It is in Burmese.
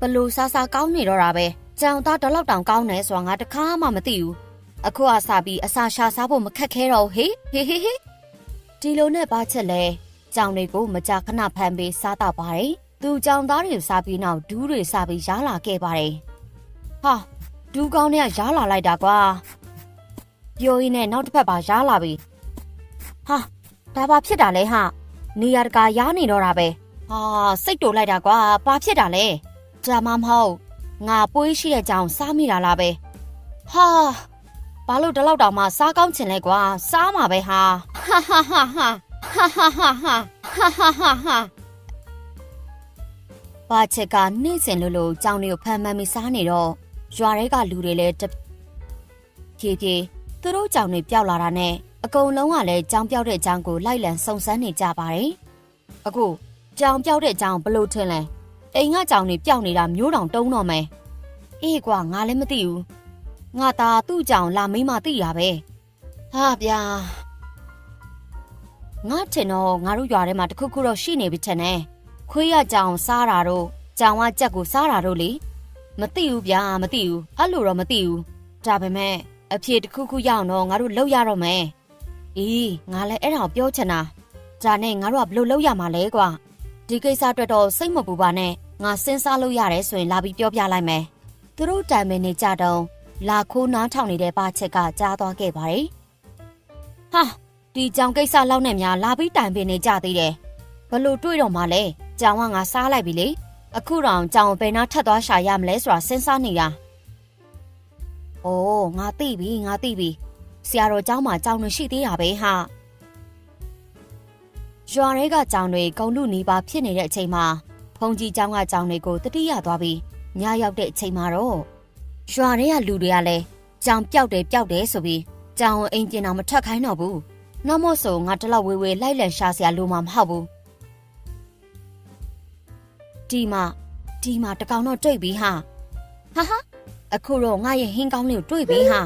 ဘလို့စားစားကောင်းနေတော့တာပဲကြောင်သားတလောက်တောင်ကောင်းနေဆိုတာငါတခါမှမသိဘူးအခုအစားပြီးအစာရှာစားဖို့မခက်ခဲတော့ဘူးဟေးဟေးဟေးဟေးဒီလိုနဲ့ပါချက်လဲကြောင်တွေကိုမကြာခဏဖမ်းပြီးစားတော့ပါတယ်သူကြောင်သားတွေစားပြီးနောက်ဒူးတွေစားပြီးရားလာခဲ့ပါတယ်ဟာဒူးကောင်းနဲ့ရားလာလိုက်တာကွာပြောရင်းနဲ့နောက်တစ်ဖက်ပါရားလာပြီဟာဒါဘာဖြစ်တာလဲဟာနေရတကာရားနေတော့တာပဲဟာစိတ်တူလိုက်တာကွာဘာဖြစ်တာလဲ ဒါမှမဟုတ်ငါပွေးရှိတဲ့ကြောင်စားမိတာလားပဲဟာဘာလို့ဒီလောက်တောင်မှစားကောင်းချင်လဲကွာစားမှာပဲဟာဟာဟာဟာဟာဟာဟာဟာဟာဟာဟာဟာဘာချက်ကနှိမ့်စင်လို့လို့ကြောင်တွေကိုဖမ်းမှန်းပြီးစားနေတော့ရွာတွေကလူတွေလည်းတဖြည်းဖြည်းသူတို့ကြောင်တွေပျောက်လာတာနဲ့အကုန်လုံးကလည်းကြောင်ပျောက်တဲ့ကြောင်ကိုလိုက်လံစုံစမ်းနေကြပါတယ်အခုကြောင်ပျောက်တဲ့ကြောင်ဘလို့ထင်လဲ အိမ်ကကြောင်တွေပျောက်နေတာမျိုးတောင်တုံးတော့မယ်အေးကွာငါလည်းမသိဘူးငါသာသူ့ကြောင်လာမိမသိရပဲဟာဗျာငါထင်တော့ငါတို့ရွာထဲမှာတခုခုတော့ရှိနေပြီထင်တယ်ခွေးရကြောင်စားတာတို့ကြောင်ကကြက်ကိုစားတာတို့လေမသိဘူးဗျာမသိဘူးအဲ့လိုတော့မသိဘူးဒါပေမဲ့အဖြေတစ်ခုခုရအောင်တော့ငါတို့လောက်ရတော့မယ်အေးငါလည်းအဲ့ဒါကိုပြောချင်တာဒါနဲ့ငါတို့ကဘယ်လိုလုပ်ရမှာလဲကွာဒီကိစ္စအတွက်တော့စိတ်မပူပါနဲ့ ငါစဉ်းစားလို့ရတယ်ဆိုရင်လာပြီးပြောပြလိုက်မယ်။သူတို့တိုင်မင်နေကြတော့လာခိုးနားထောင်နေတဲ့ပါချက်ကကြားသွားခဲ့ပါတယ်။ဟာဒီကြောင်ကိစ္စလောက်နဲ့များလာပြီးတိုင်ပင်နေကြသေးတယ်။ဘလို့တွေ့တော့မှလဲ။ကြောင်ကငါစားလိုက်ပြီလေ။အခုတော့ကြောင်ဘယ်နာထပ်သွားရှာရမလဲဆိုတာစဉ်းစားနေတာ။အိုးငါသိပြီငါသိပြီ။ဆရာတော်ကြောင်မှာကြောင်တွေရှိသေးတာပဲဟာ။ရွာတွေကကြောင်တွေဂုံလူနီးပါဖြစ်နေတဲ့အချိန်မှာ ဘုံကြီးကျောင်းကကျောင်းတွေကိုတတိယသွားပြီးညရောက်တဲ့အချိန်မှာတော့ရွာထဲကလူတွေကလည်းကြောင်ပျောက်တယ်ပျောက်တယ်ဆိုပြီးကြောင်အိမ်ကျင်အောင်မထွက်ခိုင်းတော့ဘူးနောက်မို့ဆိုငါတလောက်ဝေဝေလိုက်လံရှာစရာလိုမှမဟုတ်ဘူးဒီမှာဒီမှာတကောင်တော့တွေ့ပြီဟာဟာဟာအခုတော့ငါရဲ့ဟင်းကောင်းလေးကိုတွေ့ပြီဟာ